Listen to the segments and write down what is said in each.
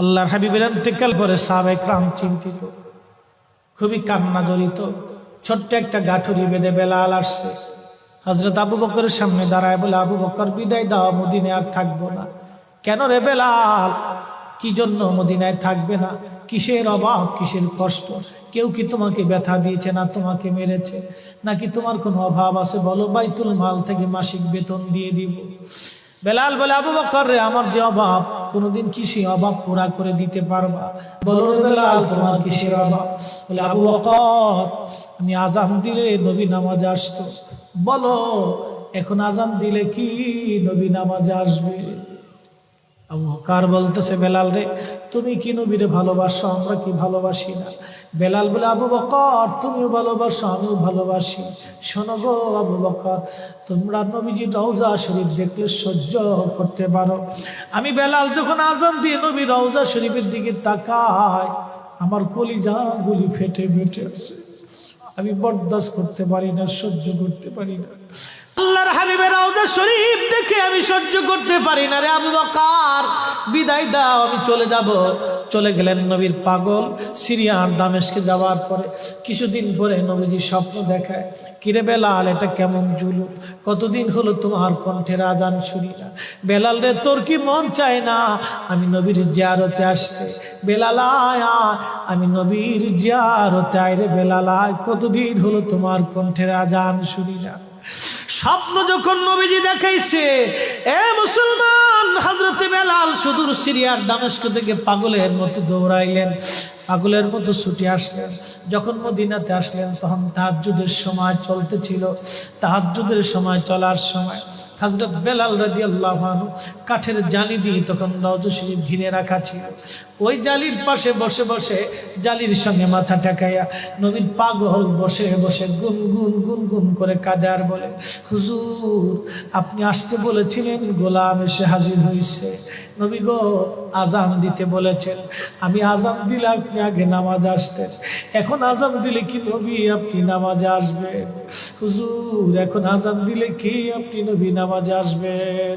আল্লাহর হাবিবের ইন্তেকাল পরে সাবেক রাম চিন্তিত, খুবই কান্না জড়িত। ছোট্ট একটা গাঠুরি বেঁধে বেলাল আসছে। হজরত আবু বকরের সামনে দাঁড়ায় বলে, আবু বকর, বিদায় দাও মদিনে আর থাকব না। কেন রে বেলাল? কি জন্য মদিনায় থাকবে না? কিসের অভাব, কিসের কষ্ট? কেউ কি তোমাকে ব্যথা দিয়েছে না তোমাকে মেরেছে? নাকি তোমার কোনো অভাব আছে? বলো, বাইতুল মাল থেকে মাসিক বেতন দিয়ে দিব। বেলাল বলে, আবু বকর রে, আমার যে অভাব, কোনোদিন কি সেই অভাব পুরা করে দিতে পারবা? বলো বেলাল, তোমার কিসের অভাব? বলে, আবু বকর, আমি আজান দিলে নবী নামাজ আসতো। বলো, এখন আজান দিলে কি নবী নামাজ আসবে? আবু বকর বলতেছে, বেলাল রে তুমি কি নবীরে ভালোবাসো? আমরা কি ভালোবাসি না? বেলাল বলে, আবু বকর, তুমিও ভালোবাসো, আমিও ভালোবাসি। শোনো গো আবু বকর, তোমরা নবীজি রওজা শরীফ দেখলে সহ্য করতে পারো। আমি বেলাল যখন আজান দিয়ে নবী রওজা শরীফের দিকে তাকাই, আমার কলিজা গুলি ফেটে ফেটে আসে আমি বরদাস্ত করতে পারি না, সহ্য করতে পারি না। আল্লাহর হাবিবের রওজা শরীফ দেখে আমি সহ্য করতে পারি না রে আবু বকর। বিদায় দাও আমি চলে যাব। চলে গেলেন নবীর পাগল সিরিয়ার দামেশকে যাওয়ার পরে। কিছুদিন পরে নবীজি স্বপ্ন দেখায় কিরে বেলাল এটা কেমন জুলু কতদিন হলো তোমার কণ্ঠের আজান শুনি না। বেলাল রে তোর কি মন চায় না? আমি নবীর জিয়ারতে আসতে। বেলাল আয় আয়, আমি নবীর জিয়ারতে আয় রে বেলাল আয়। কতদিন হলো তোমার কণ্ঠের আজান শুনি না। স্বপ্ন যখন নবীজি দেখাইছে এ মুসলমান হজরতে বেলাল সুদূর সিরিয়ার দামেস্ক থেকে পাগলের মতো দৌড়াইলেন, পাগলের মতো ছুটি আসলেন। যখন মদিনাতে আসলেন, তখন তাহাজুদের সময় চলতেছিল। তাহাজুদের সময় চলার সময় হজরত বেলাল রাজি আল্লাহ কাঠের জানি দিয়ে তখন রজ শরীফ ঘিরে রাখা ছিল। ওই জালির পাশে বসে বসে জালির সঙ্গে মাথা টেকাইয়া নবীর পাগল বসে বসে গুন গুন গুন গুন করে কাঁদে আর বলে, হুজুর, আপনি আসতে বলেছিলেন, গোলাম এসে হাজির হয়েছে নবী গো, আজান দিতে বলেছেন। আমি আজান দিলে আপনি আগে নামাজ আসতেন। এখন আজান দিলে কি নবী আপনি নামাজে আসবেন? হুজুর, এখন আজান দিলে কি আপনি নবী নামাজে আসবেন?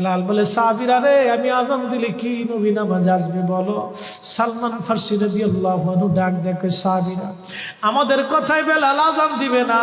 বেলাল বলে সাবিরা রে, আমি আজান দিলে কি নবী নামাজ আসবে বলো? সালমান ফার্সি রবি আল্লাহ ডাক দেখে সাবিরা আমাদের কথায় বেলাল আজান দিবে না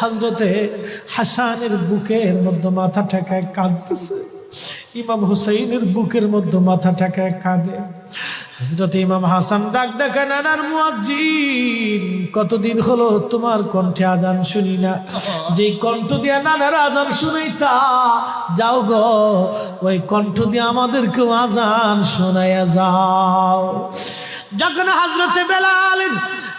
হজরতে হাসানের বুকের মধ্যে মাথা ঠেকায় কাঁদতেছে। ইমাম হুসাইনের বুকের মধ্যে মাথা ঠেকায় কাঁদে। হজরত ইমাম হাসান ডাক দেখে, নানার মুয়াজ্জিন, কতদিন হলো তোমার কণ্ঠে আজান শুনি না। যে কণ্ঠ দিয়ে নানার আজান শুনাইতা, যাও গো, ওই কণ্ঠ দিয়ে আমাদেরকেও আজান শোনাইয়া যাও। যখন হাজরতে বেলাল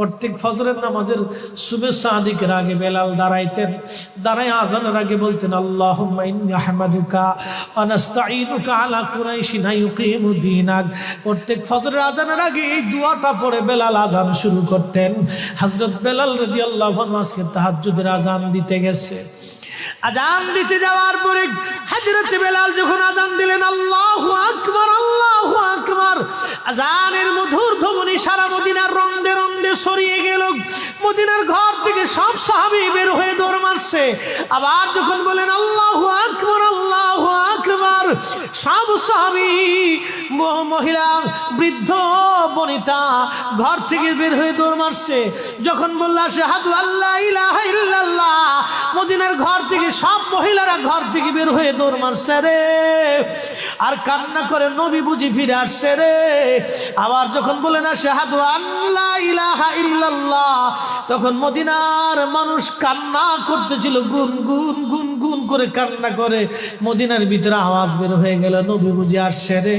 প্রত্যেক ফজরের নামাজের শুভেচ্ছা আদিকের আগে বেলাল দাঁড়াইতেন, দাঁড়ায় আজানের আগে বলতেন আল্লাহ আহমদুকা অনাস্তাইনুকা আলা কুরাইশিনা ইউকিমুদ্দিনাক প্রত্যেক ফজরের আজানের আগে এই দুয়াটা পড়ে বেলাল আজান শুরু করতেন। হজরত বেলাল রদি আল্লাহ আজকে তাহাজুদের আজান দিতে গেছে। আজান দিতে যাওয়ার পরে হাজরত বেলাল যখন আজান দিলেন, আল্লাহ আকবর আল্লাহ আকবর, আজানের মধুর ধমনী সারা মদিনার রন্দে রন্দে সরিয়ে গেল। মদিনার ঘর থেকে সব সাহাবি বের হয়ে দৌড় মারছে। আবার যখন বলেন, আল্লাহ আকবর আল্লাহ আকবর, সব সাহাবি মহিলা বৃদ্ধ বনিতা ঘর থেকে বের হয়ে দৌড় মারছে। যখন বললা সে হাদু আল্লাহ ইল্লাল্লাহ। মদিনার ঘর থেকে সব মহিলারা ঘর থেকে বের হয়ে দৌড় মারছে। রে আর কান্না করে নবী বুঝি ফিরে আসছে রে। আবার যখন বলে না শাহাদু আল্লাহ ইলাহা তখন মদিনার মানুষ কান্না করতেছিল, গুন গুন গুন গুন করে কান্না করে। মদিনার ভিতরে আওয়াজ বের হয়ে গেল, নবী বুঝি আসছে রে,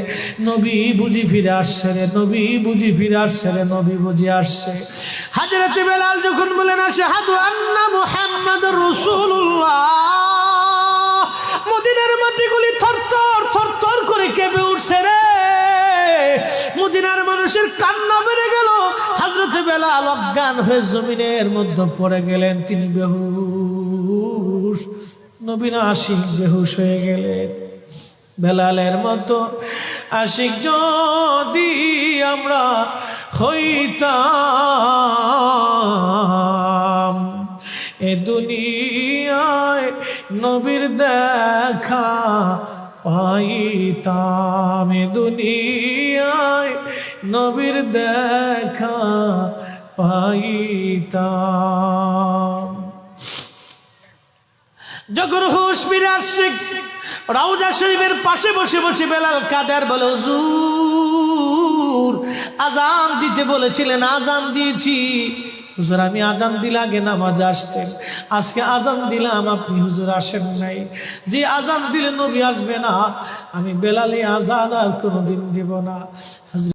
নবী বুঝি ফিরে আসছে রে, নবী বুঝি ফিরে আসছে রে, নবী বুঝি আসছে। হাজরতে বেলাল যখন বলেন শাহাদু আন্না মুহাম্মদ রাসূলুল্লাহ মদিনার মানুষের কান্না বেড়ে গেল। হাজরতে বেলাল অজ্ঞান হয়ে জমিনের মধ্যে পড়ে গেলেন। তিনি বেহুশ, নবীন আশিক বেহুশ হয়ে গেলেন। বেলালের মতো আশিক যদি আমরা হইতাম, এ দুনিয়ায় নবীর দেখা পাইতাম। এ দুনিয়ায় নবীর দেখা পাইতাম। যখন হুশ ফিরে আসছে রাউজা শরীফের পাশে বসে বসে বেলাল কাদের বলে, হুজুর, আজান দিতে বলেছিলেন, আজান দিয়েছি। হুজুর, আমি আজান দিলে আগে নামাজ আসতেন আজকে আজান দিলাম, আপনি হুজুর আসেন নাই। যে আজান দিলে নবী আসবে না, আমি বেলালে আজান আর কোনোদিন দিব না।